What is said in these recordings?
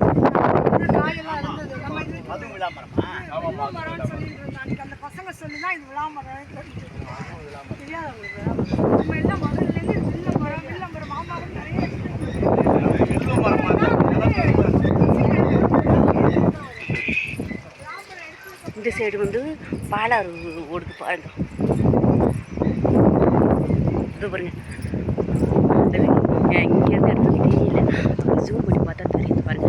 காயெல்லாம் இருந்தது நம்ம இது அதுவும் அந்த பசங்க சொல்லி தான் இது விளாமரம் தெரியாது நம்ம எல்லாம் முதல்லேருந்து மரம் வில்ல நிறைய இந்த சைடு வந்து பாலாறு ஓடுது பாருங்க. இது பாருங்க இங்கேருந்து எடுத்து தெரியல ஜூம் பண்ணி பார்த்தா தெரியுது பாருங்க.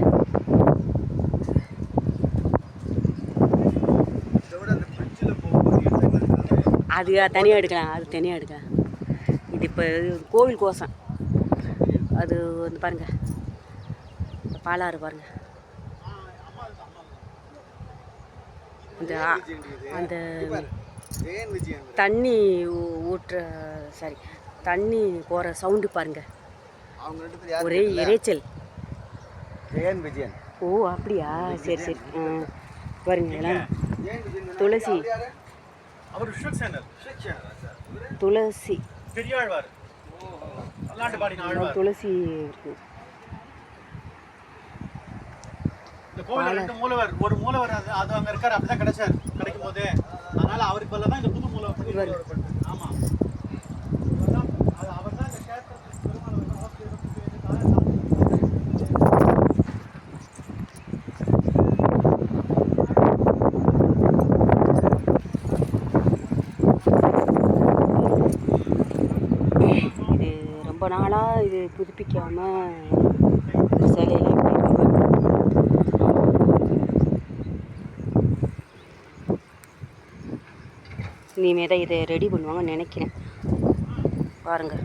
அது தனியாக எடுக்கலாம் அது தனியாக எடுக்கலாம். இது இப்போ கோவில் கோசம் அது வந்து பாருங்க. பாலாறு பாருங்க. அந்த அந்த தண்ணி ஊ- ஊற்றுற சாரி தண்ணி போகிற சவுண்டு பாருங்க. அவங்க ரெண்டு பேரும் யார் ஒரே ஜெயன் விஜயன்? ஓ அப்படியா? சரி சரி. பாருங்க எல்லாம். துளசி. துளசி. துளசி இருக்கு. மூலவர். ஒரு மூலவர் அது அது அங்க இருக்காரு. அப்படிதான் கிடைச்சார். கிடைக்கும் போதே அதனால அவருக்கு தான் இந்த புது மூலவர் ரொம்ப நாளாக இது புதுப்பிக்காமல் சிலையெல்லாம் இனிமே தான் இதை ரெடி பண்ணுவாங்கன்னு நினைக்கிறேன். பாருங்கள்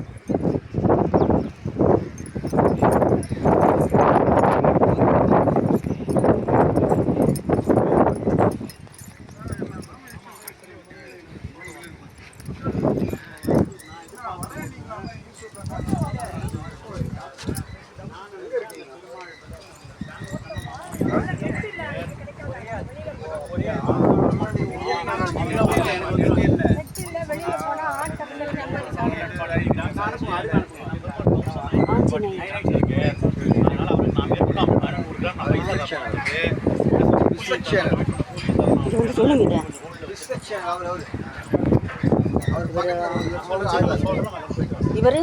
சொல்லுங்க அவர் அவர் இவர்?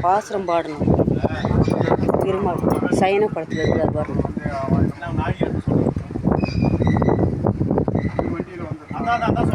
பாசுரம் பாடணும். திருமால் சயன படத்தில் இருக்கிறார் பாருங்க. அதான் அதான்